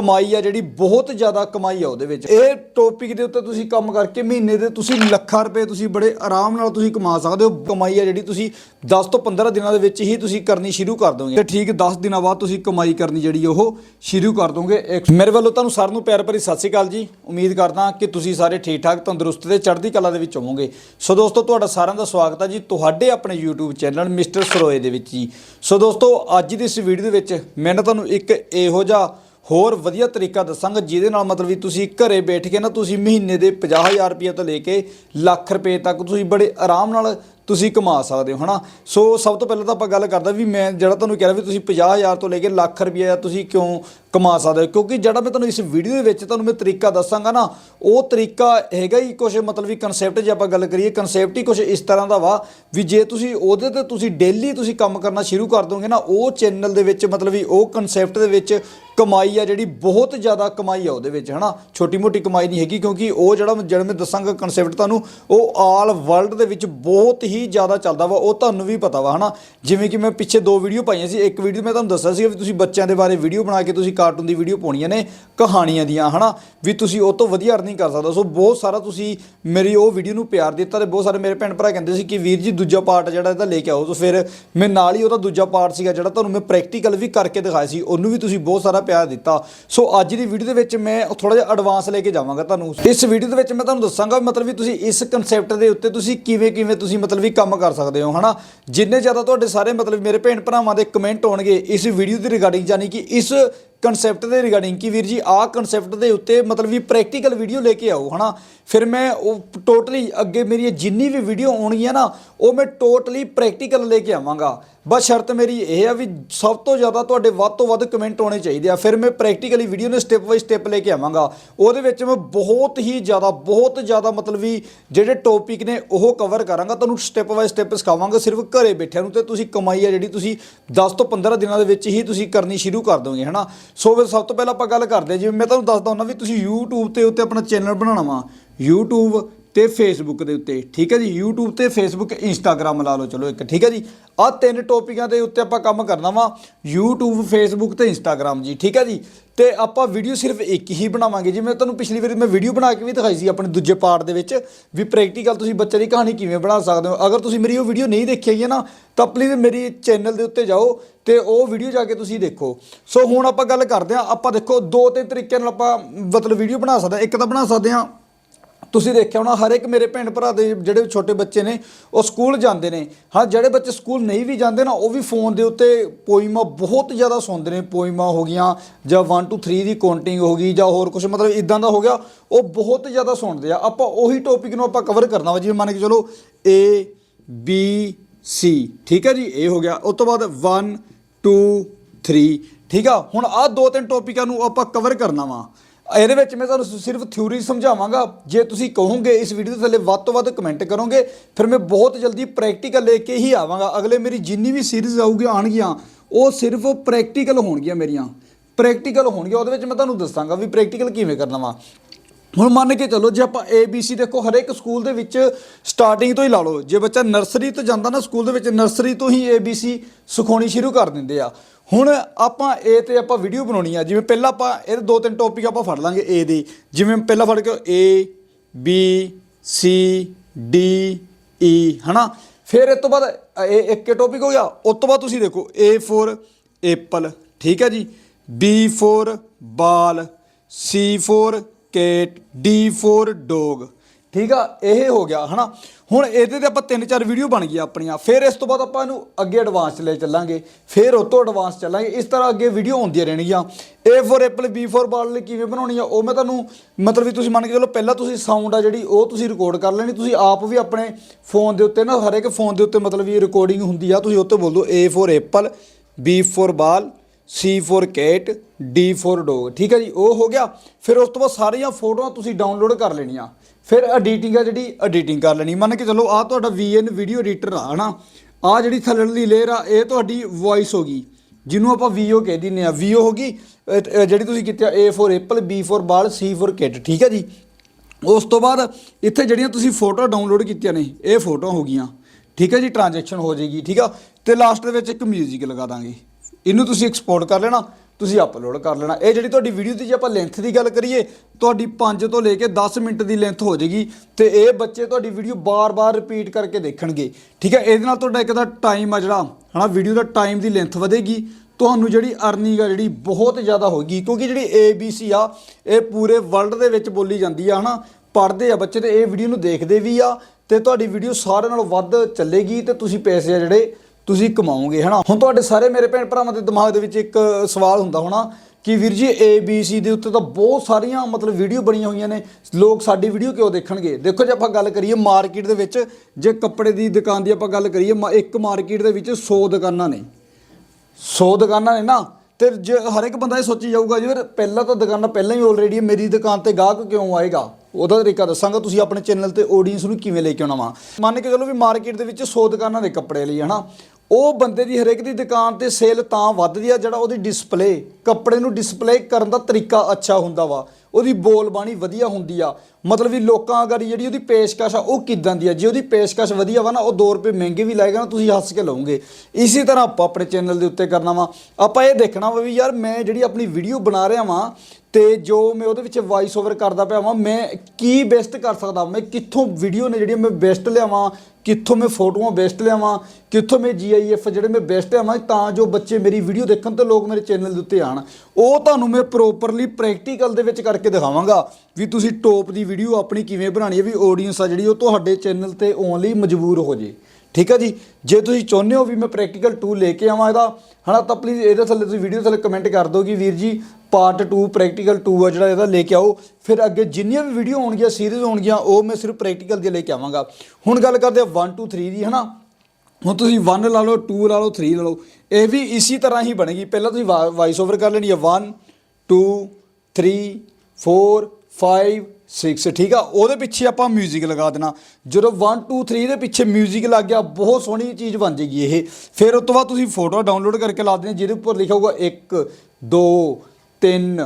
ਕਮਾਈ ਆ ਜਿਹੜੀ ਬਹੁਤ ਜ਼ਿਆਦਾ ਕਮਾਈ ਆ ਉਹਦੇ ਵਿੱਚ। ਇਹ ਟੌਪਿਕ ਦੇ ਉੱਤੇ ਤੁਸੀਂ ਕੰਮ ਕਰਕੇ ਮਹੀਨੇ ਦੇ ਤੁਸੀਂ ਲੱਖਾਂ ਰੁਪਏ ਤੁਸੀਂ ਬੜੇ ਆਰਾਮ ਨਾਲ ਤੁਸੀਂ ਕਮਾ ਸਕਦੇ ਹੋ। ਕਮਾਈ ਆ ਜਿਹੜੀ ਤੁਸੀਂ 10 ਤੋਂ 15 ਦਿਨਾਂ ਦੇ ਵਿੱਚ ਹੀ ਤੁਸੀਂ ਕਰਨੀ ਸ਼ੁਰੂ ਕਰ ਦੋਗੇ। ਤੇ ਠੀਕ 10 ਦਿਨਾਂ ਬਾਅਦ ਤੁਸੀਂ ਕਮਾਈ ਕਰਨੀ ਜਿਹੜੀ ਉਹ ਸ਼ੁਰੂ ਕਰ ਦੋਗੇ। ਇੱਕ- ਮੇਰੇ ਵੱਲੋਂ ਤੁਹਾਨੂੰ ਸਾਰਿਆਂ ਨੂੰ ਪਿਆਰ ਭਰੀ ਸਤਿ ਸ਼੍ਰੀ ਅਕਾਲ ਜੀ। ਉਮੀਦ ਕਰਦਾ ਕਿ ਤੁਸੀਂ ਸਾਰੇ ਠੀਕ ਠਾਕ ਤੰਦਰੁਸਤ ਤੇ ਚੜ੍ਹਦੀ ਕਲਾ ਦੇ ਵਿੱਚ ਹੋਵੋਗੇ। ਸੋ ਦੋਸਤੋ, ਤੁਹਾਡਾ ਸਾਰਿਆਂ ਦਾ ਸਵਾਗਤ ਹੈ ਜੀ ਤੁਹਾਡੇ ਆਪਣੇ YouTube ਚੈਨਲ ਮਿਸਟਰ ਸਰੋਏ ਦੇ ਵਿੱਚ ਜੀ। ਸੋ ਦੋਸਤੋ, ਅੱਜ ਦੀ ਇਸ ਵੀਡੀਓ ਦੇ ਵਿੱਚ ਮੈਂ ਨਾ ਤੁਹਾਨੂੰ ਇੱਕ ਇਹੋ ਜਿਹਾ ਹੋਰ ਵਧੀਆ ਤਰੀਕਾ ਦੱਸਾਂਗਾ, ਜਿਹਦੇ ਨਾਲ ਮਤਲਬ ਵੀ ਤੁਸੀਂ ਘਰੇ ਬੈਠ ਕੇ ਨਾ ਤੁਸੀਂ ਮਹੀਨੇ ਦੇ 50000 ਰੁਪਏ ਤੋਂ ਲੈ ਕੇ ਲੱਖ ਰੁਪਏ ਤੱਕ ਤੁਸੀਂ ਬੜੇ ਆਰਾਮ ਨਾਲ ਤੁਸੀਂ ਕਮਾ ਸਕਦੇ ਹੋ, ਹਨਾ? ਸੋ ਸਭ ਤੋਂ ਪਹਿਲਾਂ ਤਾਂ ਆਪਾਂ ਗੱਲ ਕਰਦਾ ਵੀ ਮੈਂ ਜਿਹੜਾ ਤੁਹਾਨੂੰ ਕਹਿ ਰਿਹਾ ਵੀ ਤੁਸੀਂ 50000 ਤੋਂ ਲੈ ਕੇ ਲੱਖ ਰੁਪਏ ਤੁਸੀਂ ਕਿਉਂ ਕਮਾ ਸਕਦੇ ਹੋ। ਕਿਉਂਕਿ ਜਿਹੜਾ ਮੈਂ ਤੁਹਾਨੂੰ ਇਸ ਵੀਡੀਓ ਦੇ ਵਿੱਚ ਤੁਹਾਨੂੰ ਮੈਂ ਤਰੀਕਾ ਦੱਸਾਂਗਾ ਨਾ, ਉਹ ਤਰੀਕਾ ਹੈਗਾ ਹੀ ਕੁਝ ਮਤਲਬ ਵੀ ਕਨਸੈਪਟ ਜੇ ਆਪਾਂ ਗੱਲ ਕਰੀਏ ਕਨਸੈਪਟ ਹੀ ਕੁਝ ਇਸ ਤਰ੍ਹਾਂ ਦਾ ਵਾ ਵੀ ਜੇ ਤੁਸੀਂ ਉਹਦੇ ਤੇ ਤੁਸੀਂ ਡੇਲੀ ਤੁਸੀਂ ਕੰਮ ਕਰਨਾ ਸ਼ੁਰੂ ਕਰ ਦੋਗੇ ਨਾ, ਉਹ ਚੈਨਲ ਦੇ ਵਿੱਚ ਮਤਲਬ ਵੀ ਉਹ ਕਨਸੈਪਟ ਦੇ ਵਿੱਚ ਕਮਾਈ ਆ ਜਿਹੜੀ ਬਹੁਤ ਜ਼ਿਆਦਾ ਕਮਾਈ ਆ ਉਹਦੇ ਵਿੱਚ, ਹਨਾ? ਛੋਟੀ ਮੋਟੀ ਕਮਾਈ ਨਹੀਂ ਹੈਗੀ ਕਿਉਂਕਿ ਉਹ ਜਿਹੜਾ ਮੈਂ- ਜਿਹੜਾ ਮੈਂ ਦੱਸਾਂਗਾ ਕਨਸੈਪਟ ਤੁਹਾਨੂੰ, ਉਹ ਆਲ ਵਰਲਡ ਦੇ ਵਿੱਚ ਬਹੁਤ ਹੀ ਜ਼ਿਆਦਾ ਚੱਲਦਾ ਵਾ, ਉਹ ਤੁਹਾਨੂੰ ਵੀ ਪਤਾ ਵਾ, ਹਨਾ? ਜਿਵੇਂ ਕਿ ਮੈਂ ਪਿੱਛੇ ਦੋ ਵੀਡੀਓ ਪਾਈਆਂ ਸੀ, ਇੱਕ ਵੀਡੀਓ ਮੈਂ ਤੁਹਾਨੂੰ ਦੱਸਿਆ ਸੀ ਵੀ ਤੁਸੀਂ ਬੱਚਿਆਂ ਦੇ ਬਾਰੇ ਵੀਡੀਓ ਬਣਾ ਕੇ ਤੁਸੀਂ ਕਾਰਟੂਨ ਦੀ ਵੀਡੀਓ ਪਾਉਣੀਆਂ ਨੇ ਕਹਾਣੀਆਂ ਦੀਆਂ, ਹਨਾ? ਵੀ ਤੁਸੀਂ ਉਹ ਤੋਂ ਵਧੀਆ ਅਰਨਿੰਗ ਕਰ ਸਕਦੇ ਹੋ। ਸੋ ਬਹੁਤ ਸਾਰਾ ਤੁਸੀਂ ਮੇਰੀ ਉਹ ਵੀਡੀਓ ਨੂੰ ਪਿਆਰ ਦਿੱਤਾ ਤੇ ਬਹੁਤ ਸਾਰੇ ਮੇਰੇ ਭੈਣ ਭਰਾ ਕਹਿੰਦੇ ਸੀ ਕਿ ਵੀਰ ਜੀ ਦੂਜਾ ਪਾਰਟ ਜਿਹੜਾ ਇਹਦਾ ਲੈ ਕੇ ਆਓ। ਸੋ ਫਿਰ ਮੈਂ ਨਾਲ ਹੀ ਉਹਦਾ ਦੂਜਾ ਪਾਰਟ ਸੀਗਾ ਜਿਹੜਾ ਤੁਹਾਨੂੰ ਮੈਂ ਪ੍ਰੈਕਟੀਕਲ ਵੀ ਕਰਕੇ ਦਿਖਾਇਆ ਸੀ। ਉਹਨੂੰ ਵੀ ਤੁਸੀਂ ਬਹੁਤ ਸਾਰਾ ਪਿਆਰ ਦਿੱਤਾ। ਸੋ ਅੱਜ ਦੀ ਵੀਡੀਓ ਦੇ ਵਿੱਚ ਮੈਂ ਥੋੜਾ ਜਿਹਾ ਐਡਵਾਂਸ ਲੈ ਕੇ ਜਾਵਾਂਗਾ ਤੁਹਾਨੂੰ। ਇਸ ਵੀਡੀਓ ਦੇ ਵਿੱਚ ਮੈਂ ਤੁਹਾਨੂੰ ਦੱਸਾਂਗਾ ਮਤਲਬ ਵੀ ਤੁਸੀਂ ਇਸ ਕਨਸੈਪਟ ਦੇ ਉੱਤੇ ਤੁਸੀਂ ਕਿਵੇਂ ਕਿਵੇਂ ਤੁਸੀਂ ਮਤਲਬ ਵੀ ਕੰਮ ਕਰ ਸਕਦੇ ਹੋ, ਹਨਾ? ਜਿੰਨੇ ਜ਼ਿਆਦਾ ਤੁਹਾਡੇ ਸਾਰੇ ਮਤਲਬ ਮੇਰੇ ਭੈਣ ਭਰਾਵਾਂ ਦੇ ਕਮੈਂਟ ਹੋਣਗੇ ਇਸ ਵੀਡੀਓ ਦੀ ਰਿਗਾਰਡਿੰਗ ਯਾਨੀ ਕਿ ਇਸ ਕਨਸੈਪਟ ਦੇ ਰਿਗਾਰਡਿੰਗ ਕਿ ਵੀਰ ਜੀ, ਆਹ ਕਨਸੈਪਟ ਦੇ ਉੱਤੇ ਮਤਲਬ ਵੀ ਪ੍ਰੈਕਟੀਕਲ ਵੀਡੀਓ ਲੈ ਕੇ ਆਓ, ਹਨਾ? ਫਿਰ ਮੈਂ ਉਹ ਟੋਟਲੀ ਅੱਗੇ ਮੇਰੀ ਜਿੰਨੀ ਵੀ ਵੀਡੀਓ ਆਉਣਗੀਆਂ ਨਾ, ਉਹ ਮੈਂ ਟੋਟਲੀ ਪ੍ਰੈਕਟੀਕਲ ਲੈ ਕੇ ਆਵਾਂਗਾ। ਬਸ ਸ਼ਰਤ ਮੇਰੀ ਇਹ ਆ ਵੀ ਸਭ ਤੋਂ ਜ਼ਿਆਦਾ ਤੁਹਾਡੇ ਵੱਧ ਤੋਂ ਵੱਧ ਕਮੈਂਟ ਹੋਣੇ ਚਾਹੀਦੇ ਆ। ਫਿਰ ਮੈਂ ਪ੍ਰੈਕਟੀਕਲੀ ਵੀਡੀਓ ਨੂੰ ਸਟੈਪ ਬਾਈ ਸਟੈਪ ਲੈ ਕੇ ਆਵਾਂਗਾ। ਉਹਦੇ ਵਿੱਚ ਮੈਂ ਬਹੁਤ ਹੀ ਜ਼ਿਆਦਾ, ਬਹੁਤ ਜ਼ਿਆਦਾ ਮਤਲਬ ਵੀ ਜਿਹੜੇ ਟੌਪਿਕ ਨੇ ਉਹ ਕਵਰ ਕਰਾਂਗਾ। ਤੁਹਾਨੂੰ ਸਟੈਪ ਬਾਈ ਸਟੈਪ ਸਿਖਾਵਾਂਗਾ ਸਿਰਫ ਘਰੇ ਬੈਠਿਆਂ ਨੂੰ ਤੇ ਤੁਸੀਂ ਕਮਾਈ ਆ ਜਿਹੜੀ ਤੁਸੀਂ 10 ਤੋਂ 15 ਦਿਨਾਂ ਦੇ ਵਿੱਚ ਹੀ ਤੁਸੀਂ ਕਰਨੀ ਸ਼ੁਰੂ ਕਰ ਦੋਗੇ, ਹਨਾ? ਸੋ ਫਿਰ ਸਭ ਤੋਂ ਪਹਿਲਾਂ ਆਪਾਂ ਗੱਲ ਕਰਦੇ ਹਾਂ। ਜਿਵੇਂ ਮੈਂ ਤੁਹਾਨੂੰ ਦੱਸਦਾ ਹੁੰਦਾ ਵੀ ਤੁਸੀਂ YouTube ਤੇ ਉੱਤੇ ਆਪਣਾ ਚੈਨਲ ਬਣਾਉਣਾ ਵਾ। YouTube ਤੇ ਫੇਸਬੁੱਕ ਦੇ ਉੱਤੇ, ਠੀਕ ਹੈ ਜੀ? YouTube ਤੇ ਫੇਸਬੁੱਕ Instagram ਲਾ ਲਓ, ਚਲੋ ਇੱਕ, ਠੀਕ ਹੈ ਜੀ? ਆਹ ਤਿੰਨ ਟੌਪਿਕਾਂ ਦੇ ਉੱਤੇ ਆਪਾਂ ਕੰਮ ਕਰਨਾ ਵਾ, YouTube, Facebook ਤੇ Instagram ਜੀ, ਠੀਕ ਹੈ ਜੀ? ਤੇ ਆਪਾਂ ਵੀਡੀਓ ਸਿਰਫ ਇੱਕ ਹੀ ਬਣਾਵਾਂਗੇ ਜਿਵੇਂ ਤੁਹਾਨੂੰ ਪਿਛਲੀ ਵਾਰੀ ਮੈਂ ਵੀਡੀਓ ਬਣਾ ਕੇ ਵੀ ਦਿਖਾਈ ਸੀ ਆਪਣੇ ਦੂਜੇ ਪਾਰਟ ਦੇ ਵਿੱਚ ਵੀ ਪ੍ਰੈਕਟੀਕਲ ਤੁਸੀਂ ਬੱਚੇ ਦੀ ਕਹਾਣੀ ਕਿਵੇਂ ਬਣਾ ਸਕਦੇ ਹੋ। ਅਗਰ ਤੁਸੀਂ ਮੇਰੀ ਉਹ ਵੀਡੀਓ ਨਹੀਂ ਦੇਖੀ ਹੈਗੀ ਹੈ ਨਾ, ਤਾਂ ਪਲੀਜ਼ ਮੇਰੀ ਚੈਨਲ ਦੇ ਉੱਤੇ ਜਾਓ ਤੇ ਉਹ ਵੀਡੀਓ ਜਾ ਕੇ ਤੁਸੀਂ ਦੇਖੋ। ਸੋ ਹੁਣ ਆਪਾਂ ਗੱਲ ਕਰਦੇ ਹਾਂ, ਆਪਾਂ ਦੇਖੋ ਦੋ ਤਿੰਨ ਤਰੀਕੇ ਨਾਲ ਆਪਾਂ ਮਤਲਬ ਵੀਡੀਓ ਬਣਾ ਸਕਦੇ ਹਾਂ, ਇੱਕ ਤਾਂ ਬਣਾ ਸਕਦੇ ਹਾਂ ਤੁਸੀਂ ਦੇਖਿਆ ਹੋਣਾ, ਹਰ ਇੱਕ ਮੇਰੇ ਭੈਣ ਭਰਾ ਦੇ ਜਿਹੜੇ ਛੋਟੇ ਬੱਚੇ ਨੇ, ਉਹ ਸਕੂਲ ਜਾਂਦੇ ਨੇ। ਹਾਂ, ਜਿਹੜੇ ਬੱਚੇ ਸਕੂਲ ਨਹੀਂ ਵੀ ਜਾਂਦੇ ਨਾ, ਉਹ ਵੀ ਫੋਨ ਦੇ ਉੱਤੇ ਪੋਇਮਾ ਬਹੁਤ ਜ਼ਿਆਦਾ ਸੁਣਦੇ ਨੇ। ਪੋਇਮਾ ਹੋ ਗਈਆਂ, ਜਾਂ 1 2 3 ਦੀ ਕਾਊਂਟਿੰਗ ਹੋ ਗਈ, ਜਾਂ ਹੋਰ ਕੁਝ ਮਤਲਬ ਇਦਾਂ ਦਾ ਹੋ ਗਿਆ, ਉਹ ਬਹੁਤ ਜ਼ਿਆਦਾ ਸੁਣਦੇ ਆ। ਆਪਾਂ ਉਹੀ ਟੌਪਿਕ ਨੂੰ ਆਪਾਂ ਕਵਰ ਕਰਨਾ ਵਾ, ਜਿਵੇਂ ਮੰਨ ਕੇ ਚਲੋ A, B, C, ਠੀਕ ਹੈ ਜੀ? ਇਹ ਹੋ ਗਿਆ। ਉਸ ਤੋਂ ਬਾਅਦ 1 2 3 ਠੀਕ ਆ? ਹੁਣ ਆਹ ਦੋ ਤਿੰਨ ਟੌਪਿਕਾਂ ਨੂੰ ਆਪਾਂ ਕਵਰ ਕਰਨਾ ਵਾ। ਇਹਦੇ ਵਿੱਚ ਮੈਂ ਤੁਹਾਨੂੰ ਸਿਰਫ ਥਿਊਰੀ ਸਮਝਾਵਾਂਗਾ। ਜੇ ਤੁਸੀਂ ਕਹੋਗੇ ਇਸ ਵੀਡੀਓ ਦੇ ਥੱਲੇ ਵੱਧ ਤੋਂ ਵੱਧ ਕਮੈਂਟ ਕਰੋਗੇ, ਫਿਰ ਮੈਂ ਬਹੁਤ ਜਲਦੀ ਪ੍ਰੈਕਟੀਕਲ ਲੈ ਕੇ ਹੀ ਆਵਾਂਗਾ। ਅਗਲੇ ਮੇਰੀ ਜਿੰਨੀ ਵੀ ਸੀਰੀਜ਼ ਆਊਗੀ ਆਣਗੀਆਂ ਉਹ ਸਿਰਫ ਪ੍ਰੈਕਟੀਕਲ ਹੋਣਗੀਆਂ ਮੇਰੀਆਂ। ਪ੍ਰੈਕਟੀਕਲ ਹੋਣਗੀਆਂ, ਉਹਦੇ ਵਿੱਚ ਮੈਂ ਤੁਹਾਨੂੰ ਦੱਸਾਂਗਾ ਵੀ ਪ੍ਰੈਕਟੀਕਲ ਕਿਵੇਂ ਕਰਨਾ ਵਾ। ਹੁਣ ਮੰਨ ਕੇ ਚੱਲੋ, ਜੇ ਆਪਾਂ ਏ ਬੀ ਸੀ ਦੇਖੋ, ਹਰੇਕ ਸਕੂਲ ਦੇ ਵਿੱਚ ਸਟਾਰਟਿੰਗ ਤੋਂ ਹੀ ਲਾ ਲਓ। ਜੇ ਬੱਚਾ ਨਰਸਰੀ ਤੋਂ ਜਾਂਦਾ ਨਾ, ਸਕੂਲ ਦੇ ਵਿੱਚ ਨਰਸਰੀ ਤੋਂ ਹੀ ਏ ਬੀ ਸੀ ਸਿਖਾਉਣੀ ਸ਼ੁਰੂ ਕਰ ਦਿੰਦੇ ਆ। ਹੁਣ ਆਪਾਂ A ਤੇ ਆਪਾਂ ਵੀਡੀਓ ਬਣਾਉਣੀ ਆ। ਜਿਵੇਂ ਪਹਿਲਾਂ ਆਪਾਂ ਇਹਦੇ ਦੋ ਤਿੰਨ ਟੌਪਿਕ ਆਪਾਂ ਫੜ ਲਾਂਗੇ ਏ ਦੇ। ਜਿਵੇਂ ਪਹਿਲਾਂ ਫੜ ਕੇ A, B, C, D E ਹਨਾ? ਫਿਰ ਇਸ ਤੋਂ ਬਾਅਦ ਇਹ ਇੱਕ ਟੌਪਿਕ ਹੋ ਗਿਆ। ਉਸ ਤੋਂ ਬਾਅਦ ਤੁਸੀਂ ਦੇਖੋ ਏ ਫੋਰ ਐਪਲ ਠੀਕ ਹੈ ਜੀ? B for ball C for cat D for dog. ਠੀਕ ਆ? ਇਹ ਹੋ ਗਿਆ, ਹਨਾ? ਹੁਣ ਇਹਦੇ ਤੇ ਆਪਾਂ ਤਿੰਨ ਚਾਰ ਵੀਡੀਓ ਬਣ ਗਈਆਂ ਆਪਣੀਆਂ। ਫਿਰ ਇਸ ਤੋਂ ਬਾਅਦ ਆਪਾਂ ਇਹਨੂੰ ਅੱਗੇ ਐਡਵਾਂਸ ਲੈ ਚੱਲਾਂਗੇ। ਫਿਰ ਉਹ ਤੋਂ ਐਡਵਾਂਸ ਚੱਲਾਂਗੇ। ਇਸ ਤਰ੍ਹਾਂ ਅੱਗੇ ਵੀਡੀਓ ਆਉਂਦੀਆਂ ਰਹਿਣਗੀਆਂ। A for apple B for ball ਲਈ ਕਿਵੇਂ ਬਣਾਉਣੀ ਆ ਉਹ ਮੈਂ ਤੁਹਾਨੂੰ, ਮਤਲਬ ਵੀ ਤੁਸੀਂ ਮੰਨ ਕੇ ਚਲੋ, ਪਹਿਲਾਂ ਤੁਸੀਂ ਸਾਊਂਡ ਆ ਜਿਹੜੀ, ਉਹ ਤੁਸੀਂ ਰਿਕਾਰਡ ਕਰ ਲੈਣੀ। ਤੁਸੀਂ ਆਪ ਵੀ ਆਪਣੇ ਫੋਨ ਦੇ ਉੱਤੇ ਨਾ, ਹਰੇਕ ਫੋਨ ਦੇ ਉੱਤੇ ਮਤਲਬ ਵੀ ਰਿਕਾਰਡਿੰਗ ਹੁੰਦੀ ਆ। ਤੁਸੀਂ ਉੱਤੇ ਬੋਲ ਦਿਓ A for apple B for ball C for cat D for dog, ਠੀਕ ਹੈ ਜੀ? ਉਹ ਹੋ ਗਿਆ। ਫਿਰ ਉਸ ਤੋਂ ਬਾਅਦ ਸਾਰੀਆਂ ਫੋਟੋਆਂ ਤੁਸੀਂ ਡਾਊਨਲੋਡ ਕਰ ਲੈਣੀਆਂ। ਫਿਰ ਐਡੀਟਿੰਗ ਆ ਜਿਹੜੀ ਐਡੀਟਿੰਗ ਕਰ ਲੈਣੀ। ਮੰਨ ਕੇ ਚਲੋ ਆ ਤੁਹਾਡਾ VN ਵੀਡੀਓ ਐਡੀਟਰ ਆ, ਹਨਾ? ਆ ਜਿਹੜੀ ਥੱਲੜੀ ਲੇਅਰ ਆ, ਇਹ ਤੁਹਾਡੀ ਵੌਇਸ ਹੋ ਗਈ। ਜਿਹਨੂੰ ਆਪਾਂ VO ਕਹਿ ਦਿੰਨੇ ਆ। VO ਹੋ ਗਈ ਜਿਹੜੀ ਤੁਸੀਂ ਕੀਤੀ ਆ A for apple B for ball C for cat ਠੀਕ ਹੈ ਜੀ? ਉਸ ਤੋਂ ਬਾਅਦ ਇੱਥੇ ਜਿਹੜੀਆਂ ਤੁਸੀਂ ਫੋਟੋ ਡਾਊਨਲੋਡ ਕੀਤੀਆਂ ਨੇ, ਇਹ ਫੋਟੋ ਹੋ ਗਈਆਂ। ਠੀਕ ਹੈ ਜੀ? ਟ੍ਰਾਂਜੈਕਸ਼ਨ ਹੋ ਜਾਏਗੀ, ਠੀਕ ਆ? ਤੇ ਲਾਸਟ ਦੇ ਵਿੱਚ ਇੱਕ 뮤직 ਲਗਾ ਦਾਂਗੇ। ਇਹਨੂੰ ਤੁਸੀਂ ਐਕਸਪੋਰਟ ਕਰ ਲੈਣਾ, ਤੁਸੀਂ ਅਪਲੋਡ ਕਰ ਲੈਣਾ। ਇਹ ਜਿਹੜੀ ਤੁਹਾਡੀ ਵੀਡੀਓ ਦੀ ਜੇ ਆਪਾਂ ਲੈਂਥ ਦੀ ਗੱਲ ਕਰੀਏ, ਤੁਹਾਡੀ 5 ਤੋਂ ਲੈ ਕੇ 10 ਮਿੰਟ ਦੀ ਲੈਂਥ ਹੋ ਜਾਏਗੀ ਤੇ ਇਹ ਬੱਚੇ ਤੁਹਾਡੀ ਵੀਡੀਓ ਬਾਰ-ਬਾਰ ਰਿਪੀਟ ਕਰਕੇ ਦੇਖਣਗੇ। ਠੀਕ ਹੈ, ਇਹਦੇ ਨਾਲ ਤੁਹਾਡਾ ਇੱਕ ਤਾਂ ਟਾਈਮ ਆ ਜਿਹੜਾ, ਹਨਾ ਵੀਡੀਓ ਦਾ ਟਾਈਮ ਦੀ ਲੈਂਥ ਵਧੇਗੀ, ਤੁਹਾਨੂੰ ਜਿਹੜੀ ਅਰਨਿੰਗ ਆ ਜਿਹੜੀ ਬਹੁਤ ਜ਼ਿਆਦਾ ਹੋਏਗੀ, ਕਿਉਂਕਿ ਜਿਹੜੀ ABC ਆ, ਇਹ ਪੂਰੇ ਵਰਲਡ ਦੇ ਵਿੱਚ ਬੋਲੀ ਜਾਂਦੀ ਆ, ਹਨਾ, ਪੜ੍ਹਦੇ ਆ ਬੱਚੇ ਤੇ ਇਹ ਵੀਡੀਓ ਨੂੰ ਦੇਖਦੇ ਵੀ ਆ ਤੇ ਤੁਹਾਡੀ ਵੀਡੀਓ ਸਾਰਿਆਂ ਨਾਲੋਂ ਵੱਧ ਚੱਲੇਗੀ ਤੇ ਤੁਸੀਂ ਪੈਸੇ ਆ ਜਿਹੜੇ ਤੁਸੀਂ ਕਮਾਓਗੇ, ਹਨਾ? ਹੁਣ ਤੁਹਾਡੇ ਸਾਰੇ ਮੇਰੇ ਭੈਣ ਭਰਾਵਾਂ ਦੇ ਦਿਮਾਗ ਦੇ ਵਿੱਚ ਇੱਕ ਸਵਾਲ ਹੁੰਦਾ ਹੋਣਾ ਕਿ ਵੀਰ ਜੀ ਏ ਬੀ ਸੀ ਦੇ ਉੱਤੇ ਤਾਂ ਬਹੁਤ ਸਾਰੀਆਂ ਮਤਲਬ ਵੀਡੀਓ ਬਣੀਆਂ ਹੋਈਆਂ ਨੇ। ਲੋਕ ਸਾਡੀ ਵੀਡੀਓ ਕਿਉਂ ਦੇਖਣਗੇ? ਦੇਖੋ ਜੇ ਆਪਾਂ ਗੱਲ ਕਰੀਏ ਮਾਰਕੀਟ ਦੇ ਵਿੱਚ, ਜੇ ਕੱਪੜੇ ਦੀ ਦੁਕਾਨ ਦੀ ਆਪਾਂ ਗੱਲ ਕਰੀਏ, ਮ- ਇੱਕ ਮਾਰਕੀਟ ਦੇ ਵਿੱਚ 100 ਦੁਕਾਨਾਂ ਨੇ। 100 ਦੁਕਾਨਾਂ ਨੇ ਨਾ, ਤੇ ਜੇ ਹਰ ਇੱਕ ਬੰਦਾ ਇਹ ਸੋਚੀ ਜਾਊਗਾ ਜੀ, ਫਿਰ ਪਹਿਲਾਂ ਤਾਂ ਦੁਕਾਨਾਂ ਪਹਿਲਾਂ ਹੀ ਆਲਰੇਡੀ ਮੇਰੀ ਦੁਕਾਨ ਤੇ ਗਾਹਕ ਕਿਉਂ ਆਏਗਾ? ਉਹਦਾ ਤਰੀਕਾ ਦੱਸਾਂਗਾ, ਤੁਸੀਂ ਆਪਣੇ ਚੈਨਲ ਤੇ ਆਡੀਅנס ਨੂੰ ਕਿਵੇਂ ਲੈ ਕੇ ਆਉਣਾ ਵਾ? ਮੰਨ ਕੇ ਚਲੋ ਵੀ ਮਾਰਕੀਟ ਦੇ ਵਿੱਚ 100 ਦੁਕਾਨਾਂ ਦੇ ਕੱਪੜੇ ਲਈ, ਹਨਾ? ਉਹ ਬੰਦੇ ਦੀ ਹਰੇਕ ਦੀ ਦੁਕਾਨ ਤੇ ਸੇਲ ਤਾਂ ਵੱਧਦੀ ਆ ਜਿਹੜਾ ਉਹਦੀ ਡਿਸਪਲੇ, ਕੱਪੜੇ ਨੂੰ ਡਿਸਪਲੇ ਕਰਨ ਦਾ ਤਰੀਕਾ ਅੱਛਾ ਹੁੰਦਾ ਵਾ। ਉਹਦੀ ਬੋਲ ਬਾਣੀ ਵਧੀਆ ਹੁੰਦੀ ਆ। ਮਤਲਬ ਵੀ ਲੋਕਾਂ ਅਗਰ ਜਿਹੜੀ ਉਹਦੀ ਪੇਸ਼ਕਸ਼ ਆ, ਉਹ ਕਿਦਾਂ ਦੀ ਆ? ਜੇ ਉਹਦੀ ਪੇਸ਼ਕਸ਼ ਵਧੀਆ ਵਾ ਨਾ, ਉਹ 2 ਰੁਪਏ ਮਹਿੰਗੇ ਵੀ ਲਾਏਗਾ ਨਾ, ਤੁਸੀਂ ਹੱਸ ਕੇ ਲਓਗੇ। ਇਸੇ ਤਰ੍ਹਾਂ ਆਪਾਂ ਆਪਣੇ ਚੈਨਲ ਦੇ ਉੱਤੇ ਕਰਨਾ ਵਾ। ਆਪਾਂ ਇਹ ਦੇਖਣਾ ਵਾ ਵੀ ਯਾਰ ਮੈਂ ਜਿਹੜੀ ਆਪਣੀ ਵੀਡੀਓ ਬਣਾ ਰਿਹਾ ਵਾਂ ਤੇ ਜੋ ਮੈਂ ਉਹਦੇ ਵਿੱਚ ਵਾਇਸ ਓਵਰ ਕਰਦਾ ਪਿਆ ਵਾਂ, ਮੈਂ ਕੀ ਬੈਸਟ ਕਰ ਸਕਦਾ ਮੈਂ ਕਿੱਥੋਂ ਵੀਡੀਓ ਨੇ ਜਿਹੜੀਆਂ ਮੈਂ ਬੈਸਟ ਲਿਆਵਾਂ ਕਿੱਥੋਂ ਮੈਂ ਫੋਟੋਆਂ ਬੈਸਟ ਲਿਆਵਾਂ ਕਿੱਥੋਂ ਮੈਂ ਜੀਆਈਐਫ ਜਿਹੜੇ ਮੈਂ ਬੈਸਟ ਲਿਆਵਾਂ ਤਾਂ ਜੋ ਬੱਚੇ ਮੇਰੀ ਵੀਡੀਓ ਦੇਖਣ ਤੇ ਲੋਕ ਮੇਰੇ ਚੈਨਲ ਦੇ ਉੱਤੇ ਆਣ। ਉਹ ਤੁਹਾਨੂੰ ਮੈਂ ਪ੍ਰੋਪਰਲੀ ਪ੍ਰੈਕਟੀਕਲ ਦੇ ਵਿੱਚ ਕਰਕੇ ਦਿਖਾਵਾਂਗਾ ਵੀ ਤੁਸੀਂ ਟੋਪ ਦੀ ਵੀਡੀਓ ਆਪਣੀ ਕਿਵੇਂ ਬਣਾਣੀ ਹੈ, ਵੀ ਆਡੀਅנס ਆ ਜਿਹੜੀ, ਉਹ ਤੁਹਾਡੇ ਚੈਨਲ ਤੇ ਆਉਣ ਲਈ ਮਜਬੂਰ ਹੋ ਜੇ। ਠੀਕ ਹੈ ਜੀ? ਜੇ ਤੁਸੀਂ ਚਾਹੁੰਦੇ ਹੋ ਵੀ ਮੈਂ ਪ੍ਰੈਕਟੀਕਲ ਟੂਲ ਲੈ ਕੇ ਆਵਾਂ ਇਹਦਾ, ਹਨਾ, ਤਾਂ ਪਲੀਜ਼ ਇਹਦੇ ਥੱਲੇ ਤੁਸੀਂ ਵੀਡੀਓ ਥੱਲੇ ਕਮੈਂਟ ਕਰ ਦਿਓ ਕਿ ਵੀਰ ਜੀ ਪਾਰਟ 2 ਪ੍ਰੈਕਟੀਕਲ 2 ਆ ਜਿਹੜਾ ਇਹਦਾ ਲੈ ਕੇ ਆਓ। ਫਿਰ ਅੱਗੇ ਜਿੰਨੀਆਂ ਵੀ ਵੀਡੀਓ ਹੋਣਗੀਆਂ ਸੀਰੀਜ਼ ਹੋਣਗੀਆਂ ਉਹ ਮੈਂ ਸਿਰਫ ਪ੍ਰੈਕਟੀਕਲ ਦੀ ਲੈ ਕੇ ਆਵਾਂਗਾ। ਹੁਣ ਗੱਲ ਕਰਦੇ ਆ 1 2 3 ਦੀ, ਹਨਾ? ਹੁਣ ਤੁਸੀਂ 1 ਲਾ ਲਓ 2 ਲਾ ਲਓ 3 ਲਾ ਲਓ, ਇਹ ਵੀ ਇਸੇ ਤਰ੍ਹਾਂ ਹੀ ਬਣੇਗੀ। ਪਹਿਲਾਂ ਤੁਸੀਂ ਵਾਇਸ ਓਵਰ ਕਰ ਲੈਣੀ ਹੈ। 1 2 3 4 5 6 ਠੀਕ ਆ ਉਹਦੇ ਪਿੱਛੇ ਆਪਾਂ 뮤직 ਲਗਾ ਦੇਣਾ ਜਦੋਂ 1 2 3 ਦੇ ਪਿੱਛੇ 뮤직 ਲੱਗ ਗਿਆ ਬਹੁਤ ਸੋਹਣੀ ਚੀਜ਼ ਬਣ ਜੇਗੀ ਇਹ ਫਿਰ ਉਸ ਤੋਂ ਬਾਅਦ ਤੁਸੀਂ ਫੋਟੋ ਡਾਊਨਲੋਡ ਕਰਕੇ ਲਾ ਦੇਣੀ ਜਿਹਦੇ ਉੱਪਰ ਲਿਖਿਆ ਹੋਊਗਾ 1 2 3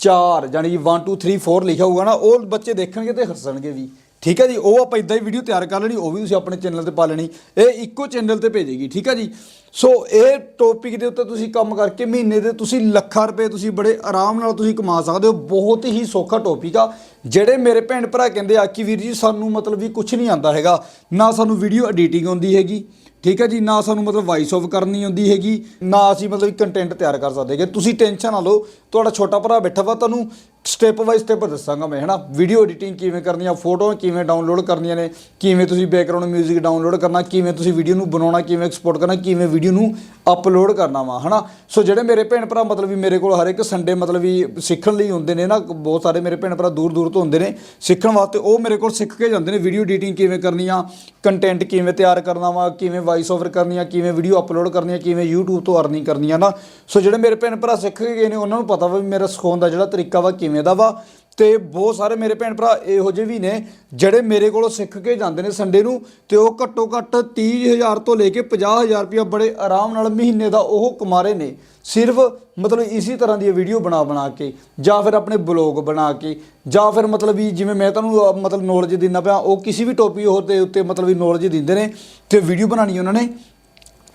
4 ਯਾਨੀ 1 2 3 4 ਲਿਖਿਆ ਹੋਊਗਾ ਨਾ ਉਹ ਬੱਚੇ ਦੇਖਣਗੇ ਤੇ ਹੱਸਣਗੇ ਵੀ ਠੀਕ ਹੈ ਜੀ ਉਹ ਆਪਾਂ ਇਦਾਂ ਹੀ ਵੀਡੀਓ ਤਿਆਰ ਕਰ ਲੈਣੀ ਉਹ ਵੀ ਤੁਸੀਂ ਆਪਣੇ ਚੈਨਲ ਤੇ ਪਾ ਲੈਣੀ ਇਹ ਇੱਕੋ ਚੈਨਲ ਤੇ ਭੇਜੇਗੀ ਠੀਕ ਹੈ ਜੀ ਸੋ ਇਹ ਟੌਪਿਕ ਦੇ ਉੱਤੇ ਤੁਸੀਂ ਕੰਮ ਕਰਕੇ ਮਹੀਨੇ ਦੇ ਤੁਸੀਂ ਲੱਖਾਂ ਰੁਪਏ ਤੁਸੀਂ ਬੜੇ ਆਰਾਮ ਨਾਲ ਤੁਸੀਂ ਕਮਾ ਸਕਦੇ ਹੋ। ਬਹੁਤ ਹੀ ਸੌਖਾ ਟੌਪਿਕ ਆ। ਜਿਹੜੇ ਮੇਰੇ ਭੈਣ ਭਰਾ ਕਹਿੰਦੇ ਆ ਕਿ ਵੀਰ ਜੀ ਸਾਨੂੰ ਮਤਲਬ ਵੀ ਕੁਝ ਨਹੀਂ ਆਉਂਦਾ ਹੈਗਾ, ਨਾ ਸਾਨੂੰ ਵੀਡੀਓ ਐਡੀਟਿੰਗ ਆਉਂਦੀ ਹੈਗੀ, ਠੀਕ ਹੈ ਜੀ, ਨਾ ਸਾਨੂੰ ਮਤਲਬ ਵਾਇਸ ਆਫ ਕਰਨੀ ਆਉਂਦੀ ਹੈਗੀ, ਨਾ ਅਸੀਂ ਮਤਲਬ ਕੰਟੈਂਟ ਤਿਆਰ ਕਰ ਸਕਦੇ ਹੈਗੇ। ਤੁਸੀਂ ਟੈਨਸ਼ਨ ਨਾ ਲਓ, ਤੁਹਾਡਾ ਛੋਟਾ ਭਰਾ ਬੈਠਾ ਵਾ, ਤੁਹਾਨੂੰ ਸਟੈਪ ਬਾਈ ਸਟੈਪ ਦੱਸਾਂਗਾ ਮੈਂ, ਹਨਾ? ਵੀਡੀਓ ਐਡੀਟਿੰਗ ਕਿਵੇਂ ਕਰਨੀ ਆ, ਫੋਟੋਆਂ ਕਿਵੇਂ ਡਾਊਨਲੋਡ ਕਰਨੀਆਂ ਨੇ, ਕਿਵੇਂ ਤੁਸੀਂ ਬੈਕਗ੍ਰਾਉਂਡ 뮤직 ਡਾਊਨਲੋਡ ਕਰਨਾ, ਕਿਵੇਂ ਤੁਸੀਂ ਵੀਡੀਓ ਨੂੰ ਬਣਾਉਣਾ, ਕਿਵੇਂ ਐਕਸਪੋਰਟ ਕਰਨਾ, ਕਿਵੇਂ ਵੀਡੀਓ ਨੂੰ ਅਪਲੋਡ ਕਰਨਾ ਵਾ, ਹਨਾ? ਸੋ ਜਿਹੜੇ ਮੇਰੇ ਭੈਣ ਭਰਾ ਮਤਲਬ ਵੀ ਮੇਰੇ ਕੋਲ ਹਰ ਇੱਕ ਸੰਡੇ ਮਤਲਬ ਵੀ ਸਿੱਖਣ ਲਈ ਹੁੰਦੇ ਨੇ ਨਾ, ਬਹੁਤ ਸਾਰੇ ਮੇਰੇ ਭੈਣ ਭਰਾ ਦੂਰ ਦੂਰ ਤੋਂ ਹੁੰਦੇ ਨੇ ਸਿੱਖਣ ਵਾਸਤੇ। ਉਹ ਮੇਰੇ ਕੋਲ ਸਿੱਖ ਕੇ ਜਾਂਦੇ ਨੇ ਵੀਡੀਓ ਐਡੀਟਿੰਗ ਕਿਵੇਂ ਕਰਨੀ ਆ ਕੰਟੈਂਟ ਕਿਵੇਂ ਤਿਆਰ ਕਰਨਾ ਵਾ, ਕਿਵੇਂ ਵਾਇਸ ਓਵਰ ਕਰਨੀ ਆ ਕਿਵੇਂ ਵੀਡੀਓ ਅਪਲੋਡ ਕਰਨੀ ਆ ਕਿਵੇਂ YouTube ਤੋਂ ਅਰਨਿੰਗ ਕਰਨੀ ਆ ਨਾ। ਸੋ ਜਿਹੜੇ ਮੇਰੇ ਭੈਣ ਭਰਾ ਸਿੱਖ ਕੇ ਗਏ ਨੇ, ਉਹਨਾਂ ਨੂੰ ਪਤਾ ਵਾ ਵੀ ਮੇਰਾ ਸਿਖਾਉਣ ਦਾ ਜਿਹੜਾ ਤਰੀਕਾ ਵਾ ਕਿਵੇਂ ਦਾ ਵਾ। ਤੇ ਬਹੁਤ ਸਾਰੇ ਮੇਰੇ ਭੈਣ ਭਰਾ ਇਹੋ ਜਿਹੇ ਵੀ ਨੇ, ਜਿਹੜੇ ਮੇਰੇ ਕੋਲੋਂ ਸਿੱਖ ਕੇ ਜਾਂਦੇ ਨੇ ਸੰਡੇ ਨੂੰ, ਤੇ ਉਹ ਘੱਟੋ ਘੱਟ 30000 ਤੋਂ ਲੈ ਕੇ 50000 ਰੁਪਇਆ ਬੜੇ ਆਰਾਮ ਨਾਲ ਮਹੀਨੇ ਦਾ ਉਹ ਕਮਾ ਰਹੇ ਨੇ। ਸਿਰਫ ਮਤਲਬ ਇਸੇ ਤਰ੍ਹਾਂ ਦੀ ਵੀਡੀਓ ਬਣਾ ਬਣਾ ਕੇ, ਜਾਂ ਫਿਰ ਆਪਣੇ ਬਲੌਗ ਬਣਾ ਕੇ, ਜਾਂ ਫਿਰ ਮਤਲਬ ਵੀ ਜਿਵੇਂ ਮੈਂ ਤੁਹਾਨੂੰ ਮਤਲਬ ਨੌਲੇਜ ਦਿੰਦਾ ਪਿਆ, ਉਹ ਕਿਸੇ ਵੀ ਟੌਪਿਕ ਹੋਰ ਦੇ ਉੱਤੇ ਮਤਲਬ ਵੀ ਨੌਲੇਜ ਦਿੰਦੇ ਨੇ, ਤੇ ਵੀਡੀਓ ਬਣਾਣੀ ਉਹਨਾਂ ਨੇ।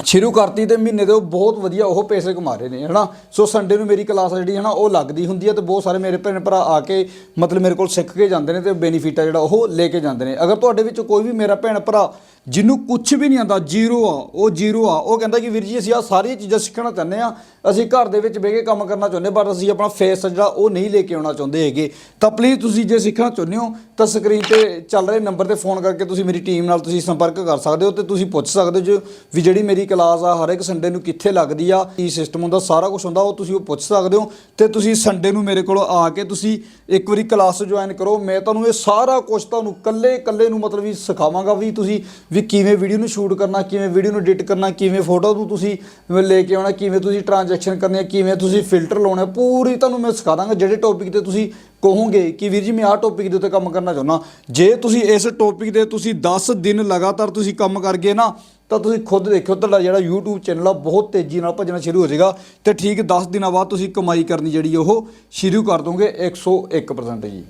ਸ਼ੁਰੂ ਕਰਤੀ ਤੇ ਮਹੀਨੇ ਦੇ ਉਹ ਬਹੁਤ ਵਧੀਆ ਉਹ ਪੈਸੇ ਕਮਾ ਰਹੇ ਨੇ, ਹਨਾ? ਸੋ ਸੰਡੇ ਨੂੰ ਮੇਰੀ ਕਲਾਸ ਜਿਹੜੀ, ਹਨਾ, ਉਹ ਲੱਗਦੀ ਹੁੰਦੀ ਹੈ ਤੇ ਬਹੁਤ ਸਾਰੇ ਮੇਰੇ ਭੈਣ ਭਰਾ ਆ ਕੇ ਮਤਲਬ ਮੇਰੇ ਕੋਲ ਸਿੱਖ ਕੇ ਜਾਂਦੇ ਨੇ ਤੇ ਬੈਨੀਫਿਟ ਆ ਜਿਹੜਾ ਉਹ ਲੈ ਕੇ ਜਾਂਦੇ ਨੇ। ਅਗਰ ਤੁਹਾਡੇ ਵਿੱਚ ਕੋਈ ਵੀ ਮੇਰਾ ਭੈਣ ਭਰਾ ਜਿਹਨੂੰ ਕੁਝ ਵੀ ਨਹੀਂ ਆਉਂਦਾ, ਜ਼ੀਰੋ ਆ, ਉਹ ਜ਼ੀਰੋ ਆ। ਉਹ ਕਹਿੰਦਾ ਕਿ ਵੀਰ ਜੀ, ਅਸੀਂ ਆ ਸਾਰੀਆਂ ਚੀਜ਼ਾਂ ਸਿੱਖਣਾ ਚਾਹੁੰਦੇ ਆ ਅਸੀਂ ਘਰ ਦੇ ਵਿੱਚ ਬਹਿ ਕੇ ਕੰਮ ਕਰਨਾ ਚਾਹੁੰਦੇ ਪਰ ਅਸੀਂ ਆਪਣਾ ਫੇਸ ਜਿਹੜਾ, ਉਹ ਨਹੀਂ ਲੈ ਕੇ ਆਉਣਾ ਚਾਹੁੰਦੇ ਹੈਗੇ। ਤਾਂ ਪਲੀਜ਼ ਤੁਸੀਂ ਜੇ ਸਿੱਖਣਾ ਚਾਹੁੰਦੇ ਹੋ, ਤਾਂ ਸਕਰੀਨ ਤੇ ਚੱਲ ਰਹੇ ਨੰਬਰ ਤੇ ਫੋਨ ਕਰਕੇ ਤੁਸੀਂ ਮੇਰੀ ਟੀਮ ਨਾਲ ਤੁਸੀਂ ਸੰਪਰਕ ਕਰ ਸਕਦੇ ਹੋ ਤੇ ਤੁਸੀਂ ਪੁੱਛ ਸਕਦੇ ਹੋ ਜੋ ਵੀ ਜਿਹੜੀ ਮੇਰੀ ਕਲਾਸ ਆ, ਹਰ ਇੱਕ ਸੰਡੇ ਨੂੰ ਕਿੱਥੇ ਲੱਗਦੀ ਆ, ਕੀ ਸਿਸਟਮ ਹੁੰਦਾ, ਸਾਰਾ ਕੁਝ ਹੁੰਦਾ, ਉਹ ਤੁਸੀਂ ਉਹ ਪੁੱਛ ਸਕਦੇ ਹੋ ਤੇ ਤੁਸੀਂ ਸੰਡੇ ਨੂੰ ਮੇਰੇ ਕੋਲ ਆ ਕੇ ਤੁਸੀਂ ਇੱਕ ਵਾਰੀ ਕਲਾਸ ਜੁਆਇਨ ਕਰੋ। ਮੈਂ ਤੁਹਾਨੂੰ ਇਹ ਸਾਰਾ ਕੁਝ ਤੁਹਾਨੂੰ ਕੱਲੇ ਕੱਲੇ ਨੂੰ ਮਤਲਬ ਵੀ ਸਿਖਾਵਾਂਗਾ ਵੀ ਤੁਸੀਂ ਵੀ ਕਿਵੇਂ ਵੀਡੀਓ ਨੂੰ ਸ਼ੂਟ ਕਰਨਾ, ਕਿਵੇਂ ਵੀਡੀਓ ਨੂੰ ਐਡਿਟ ਕਰਨਾ, ਕਿਵੇਂ ਫੋਟੋ ਨੂੰ ਤੁਸੀਂ ਲੈ ਕੇ ਆਉਣਾ, ਕਿਵੇਂ ਤੁਸੀਂ ਟ੍ਰਾਂਜੈਕਸ਼ਨ ਕਰਨੀ ਹੈ, ਕਿਵੇਂ ਤੁਸੀਂ ਫਿਲਟਰ ਲਾਉਣਾ ਪੂਰੀ ਤੁਹਾਨੂੰ ਮੈਂ ਸਿਖਾ ਦਾਂਗਾ ਜਿਹੜੇ ਟੌਪਿਕ ਤੇ ਤੁਸੀਂ ਕਹੋਗੇ ਕਿ ਵੀਰ ਜੀ ਮੈਂ ਆਹ ਟੌਪਿਕ ਦੇ ਉੱਤੇ ਕੰਮ ਕਰਨਾ ਚਾਹੁੰਦਾ। ਜੇ ਤੁਸੀਂ ਇਸ ਟੌਪਿਕ ਦੇ ਤੁਸੀਂ 10 ਦਿਨ ਲਗਾਤਾਰ ਤੁਸੀਂ ਕੰਮ ਕਰ ਗਏ ਨਾ, ਤਾਂ ਤੁਸੀਂ ਖੁਦ ਦੇਖਿਓ, ਤੁਹਾਡਾ ਜਿਹੜਾ YouTube ਚੈਨਲ ਆ, ਬਹੁਤ ਤੇਜ਼ੀ ਨਾਲ ਭੱਜਣਾ ਸ਼ੁਰੂ ਹੋ ਜਾਏਗਾ ਤੇ ਠੀਕ 10 ਦਿਨਾਂ ਬਾਅਦ ਤੁਸੀਂ ਕਮਾਈ ਕਰਨੀ ਜਿਹੜੀ ਉਹ ਸ਼ੁਰੂ ਕਰ ਦੋਗੇ 101% ਜੀ।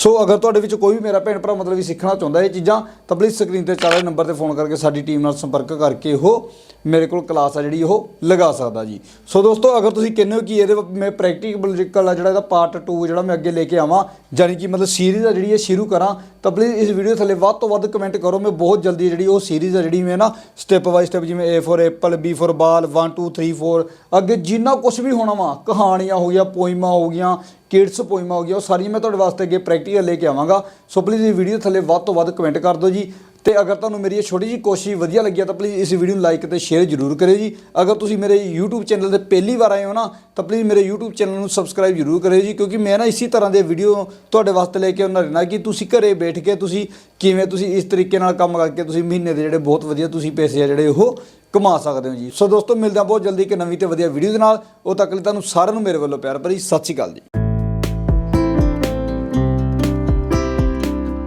ਸੋ ਅਗਰ ਤੁਹਾਡੇ ਵਿੱਚ ਕੋਈ ਵੀ ਮੇਰਾ ਭੈਣ ਭਰਾ ਮਤਲਬ ਵੀ ਸਿੱਖਣਾ ਚਾਹੁੰਦਾ ਇਹ ਚੀਜ਼ਾਂ, ਤਾਂ ਪਲੀਜ਼ ਸਕਰੀਨ ਤੇ ਚੱਲ ਰਹੇ ਨੰਬਰ ਤੇ ਫੋਨ ਕਰਕੇ ਸਾਡੀ ਟੀਮ ਨਾਲ ਸੰਪਰਕ ਕਰਕੇ ਉਹ ਮੇਰੇ ਕੋਲ ਕਲਾਸ ਆ ਜਿਹੜੀ ਉਹ ਲਗਾ ਸਕਦਾ ਜੀ। ਸੋ ਦੋਸਤੋ, ਅਗਰ ਤੁਸੀਂ ਕਹਿੰਦੇ ਹੋ ਕਿ ਇਹਦੇ ਵ- ਮੈਂ ਪ੍ਰੈਕਟੀਕਲ ਆ ਜਿਹੜਾ ਇਹਦਾ ਪਾਰਟ 2 ਜਿਹੜਾ ਮੈਂ ਅੱਗੇ ਲੈ ਕੇ ਆਵਾਂ ਯਾਨੀ ਕਿ ਮਤਲਬ ਸੀਰੀਜ਼ ਆ ਜਿਹੜੀ ਇਹ ਸ਼ੁਰੂ ਕਰਾਂ ਤਾਂ ਪਲੀਜ਼ ਇਸ ਵੀਡੀਓ ਥੱਲੇ ਵੱਧ ਤੋਂ ਵੱਧ ਕਮੈਂਟ ਕਰੋ। ਮੈਂ ਬਹੁਤ ਜਲਦੀ ਜਿਹੜੀ ਉਹ ਸੀਰੀਜ਼ ਆ ਜਿਹੜੀ ਮੈਂ ਨਾ ਸਟੈਪ ਬਾਈ ਸਟੈਪ ਜਿਵੇਂ A for apple B for ball 1 2 3 4 ਅੱਗੇ ਜਿੰਨਾ ਕੁਝ ਵੀ ਹੋਣਾ ਵਾ, ਕਹਾਣੀਆਂ ਹੋ ਗਈਆਂ ਪੋਇਮਾਂ ਹੋ ਗਈਆਂ ਕਿਡਸ ਪੋਇਮਾਂ ਹੋ ਗਈਆਂ, ਉਹ ਸਾਰੀਆਂ ਮੈਂ ਤੁਹਾਡੇ ਵਾਸਤੇ ਅੱਗੇ ਪ੍ਰੈਕਟੀਕਲ ਲੈ ਕੇ ਆਵਾਂਗਾ। ਸੋ ਪਲੀਜ਼ ਇਹ ਵੀਡੀਓ ਥੱਲੇ ਵੱਧ ਤੋਂ ਵੱਧ ਕਮੈਂਟ ਕਰ ਦਿਓ ਜੀ। ਤੇ ਅਗਰ ਤੁਹਾਨੂੰ ਮੇਰੀ ਇਹ ਛੋਟੀ ਜਿਹੀ ਕੋਸ਼ਿਸ਼ ਵਧੀਆ ਲੱਗੀ ਆ, ਤਾਂ ਪਲੀਜ਼ ਇਸ ਵੀਡੀਓ ਨੂੰ ਲਾਈਕ ਤੇ ਸ਼ੇਅਰ ਜ਼ਰੂਰ ਕਰਿਓ ਜੀ। ਅਗਰ ਤੁਸੀਂ ਮੇਰੇ YouTube ਚੈਨਲ ਤੇ ਪਹਿਲੀ ਵਾਰ ਆਏ ਹੋ ਨਾ, ਤਾਂ ਪਲੀਜ਼ ਮੇਰੇ YouTube ਚੈਨਲ ਨੂੰ ਸਬਸਕ੍ਰਾਈਬ ਜ਼ਰੂਰ ਕਰਿਓ ਜੀ, ਕਿਉਂਕਿ ਮੈਂ ਨਾ ਇਸੇ ਤਰ੍ਹਾਂ ਦੇ ਵੀਡੀਓ ਤੁਹਾਡੇ ਵਾਸਤੇ ਲੈ ਕੇ ਆਉਣਾ ਰਹਿਣਾ ਕਿ ਤੁਸੀਂ ਘਰੇ ਬੈਠ ਕੇ ਤੁਸੀਂ ਕਿਵੇਂ ਤੁਸੀਂ ਇਸ ਤਰੀਕੇ ਨਾਲ ਕੰਮ ਕਰਕੇ ਤੁਸੀਂ ਮਹੀਨੇ ਦੇ ਜਿਹੜੇ ਬਹੁਤ ਵਧੀਆ ਤੁਸੀਂ ਪੈਸੇ ਆ ਜਿਹੜੇ ਉਹ ਕਮਾ ਸਕਦੇ ਹੋ ਜੀ। ਸੋ ਦੋਸਤੋ, ਮਿਲਦੇ ਹਾਂ ਬਹੁਤ ਜਲਦੀ ਇੱਕ ਨਵੀਂ ਤੇ ਵਧੀਆ ਵੀਡੀਓ ਦੇ ਨਾਲ। ਉਹ ਤੱਕ ਲਈ ਤੁਹਾਨੂੰ ਸਾਰਿਆਂ ਨੂੰ ਮੇਰੇ ਵੱਲੋਂ ਪਿਆਰ ਭਰੀ ਸਤਿ ਸ਼੍ਰੀ ਅਕਾਲ ਜੀ।